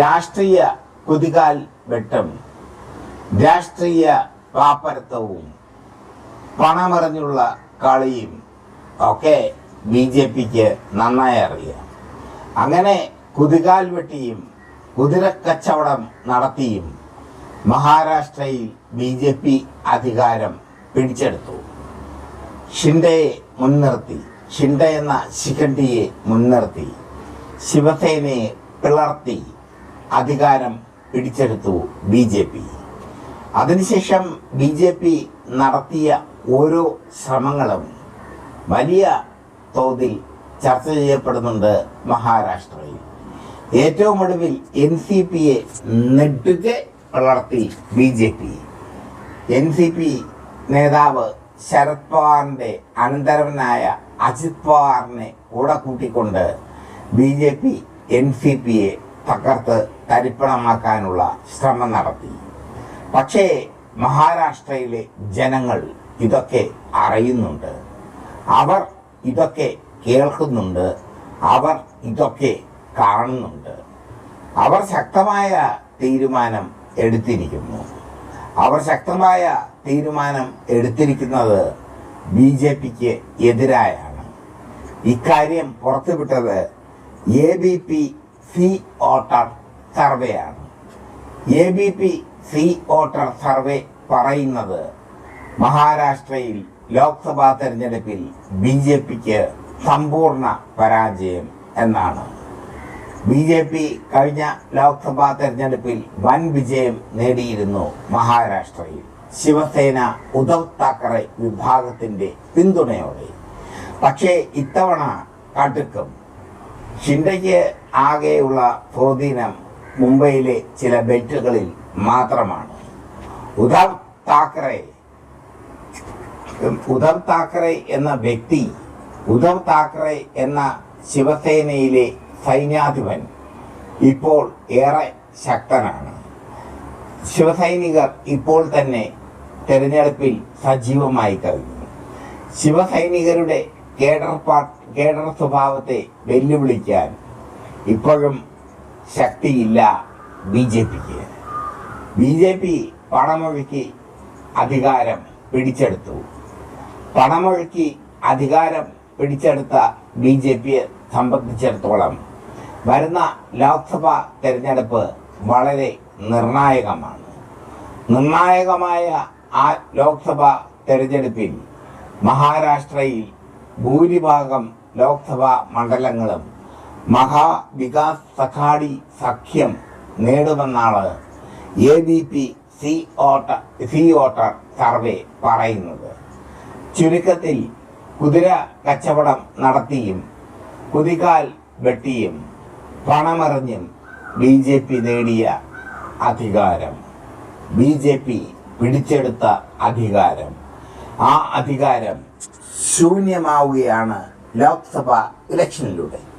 രാഷ്ട്രീയ കുതികാൽ വെട്ടം. രാഷ്ട്രീയ പാപ്പരത്വവും പണമെറിഞ്ഞുള്ള കളിയും ഒക്കെ ബി ജെ പിക്ക് നന്നായി അറിയാം. അങ്ങനെ കുതികാൽ വെട്ടിയും കുതിരക്കച്ചവടം നടത്തിയും മഹാരാഷ്ട്രയിൽ ബി ജെ പി അധികാരം പിടിച്ചെടുത്തു. ഷിൻഡയെ മുൻനിർത്തി ഷിൻഡ എന്ന ശിഖണ്ഡിയെ മുൻനിർത്തി ശിവസേനയെ പിളർത്തി അധികാരം പിടിച്ചെടുത്തു ബി ജെ പി. അതിനുശേഷം ബി ജെ പി നടത്തിയ ഓരോ ശ്രമങ്ങളും വലിയ തോതിൽ ചർച്ച ചെയ്യപ്പെടുന്നുണ്ട് മഹാരാഷ്ട്രയിൽ. ഏറ്റവും ഒടുവിൽ എൻ സി പിയെ നെടുകെ വളർത്തി B J P. N C P നേതാവ് ശരത് പവാറിന്റെ അനന്തരവനായ അജിത് പവാറിനെ കൂടെ കൂട്ടിക്കൊണ്ട് B J P N C പിയെ തകർത്ത് തരിപ്പണമാക്കാനുള്ള ശ്രമം നടത്തി. പക്ഷേ മഹാരാഷ്ട്രയിലെ ജനങ്ങൾ ഇതൊക്കെ അറിയുന്നുണ്ട്. അവർ ഇതൊക്കെ കേൾക്കുന്നുണ്ട്. അവർ ഇതൊക്കെ കാണുന്നുണ്ട്. അവർ ശക്തമായ തീരുമാനം എടുത്തിരിക്കുന്നു. അവർ ശക്തമായ തീരുമാനം എടുത്തിരിക്കുന്നത് ബി ജെ പിക്ക് എതിരായാണ്. ഇക്കാര്യം പുറത്തുവിട്ടത് A B P C voter സർവേയാണ് A B P C voter survey പറയുന്നത് മഹാരാഷ്ട്രയിൽ ലോക്സഭാ തെരഞ്ഞെടുപ്പിൽ ബി ജെ പിക്ക് സമ്പൂർണ പരാജയം എന്നാണ്. ബി ജെ പി കഴിഞ്ഞ ലോക്സഭാ തെരഞ്ഞെടുപ്പിൽ വൻ വിജയം നേടിയിരുന്നു മഹാരാഷ്ട്രയിൽ. ശിവസേന ഉദ്ധവ് താക്കറെ വിഭാഗത്തിന്റെ പിന്തുണയോടെ. പക്ഷേ ഇത്തവണ കടുക്കും. ഷിൻഡയ്ക്ക് ആകെയുള്ള സ്വാധീനം മുംബൈയിലെ ചില ബെൽറ്റുകളിൽ മാത്രമാണ്. ഉദ്ധവ് താക്കറെ ഉദ്ധവ് താക്കറെ എന്ന വ്യക്തി ഉദ്ധവ് താക്കറെ എന്ന ശിവസേനയിലെ സൈന്യാധിപൻ ഇപ്പോൾ ഏറെ ശക്തനാണ്. ശിവസൈനികർ ഇപ്പോൾ തന്നെ തെരഞ്ഞെടുപ്പിൽ സജീവമായി കഴിഞ്ഞു. ശിവസൈനികരുടെ കേഡർ പാർട്ട് കേഡർ സ്വഭാവത്തെ വെല്ലുവിളിക്കാൻ ഇപ്പോഴും ശക്തിയില്ല ബി ജെ പിക്ക്. ബി ജെ പി പണമൊഴുക്കി അധികാരം പിടിച്ചെടുത്തു. പണമൊഴുക്കി അധികാരം പിടിച്ചെടുത്ത ബി ജെ പിയെ സംബന്ധിച്ചിടത്തോളം വരുന്ന ലോക്സഭാ തെരഞ്ഞെടുപ്പ് വളരെ നിർണായകമാണ്. നിർണായകമായ ആ ലോക്സഭാ തെരഞ്ഞെടുപ്പിൽ മഹാരാഷ്ട്രയിൽ ഭൂരിഭാഗം ലോക്സഭാ മണ്ഡലങ്ങളും മഹാവികാസ് സഖാഡി സഖ്യം നേടുമെന്നാണ് എ ബി പി സി ഓട്ട സി ഓട്ടർ സർവേ പറയുന്നത്. ചുരുക്കത്തിൽ കുതിര കച്ചവടം നടത്തിയും കുതികാൽ വെട്ടിയും പണമെറിഞ്ഞും ബി ജെ പി നേടിയ അധികാരം. ബി ജെ പി പിടിച്ചെടുത്ത അധികാരം. ആ അധികാരം ശൂന്യമാവുകയാണ് ലോക്സഭ ഇലക്ഷനിലൂടെ.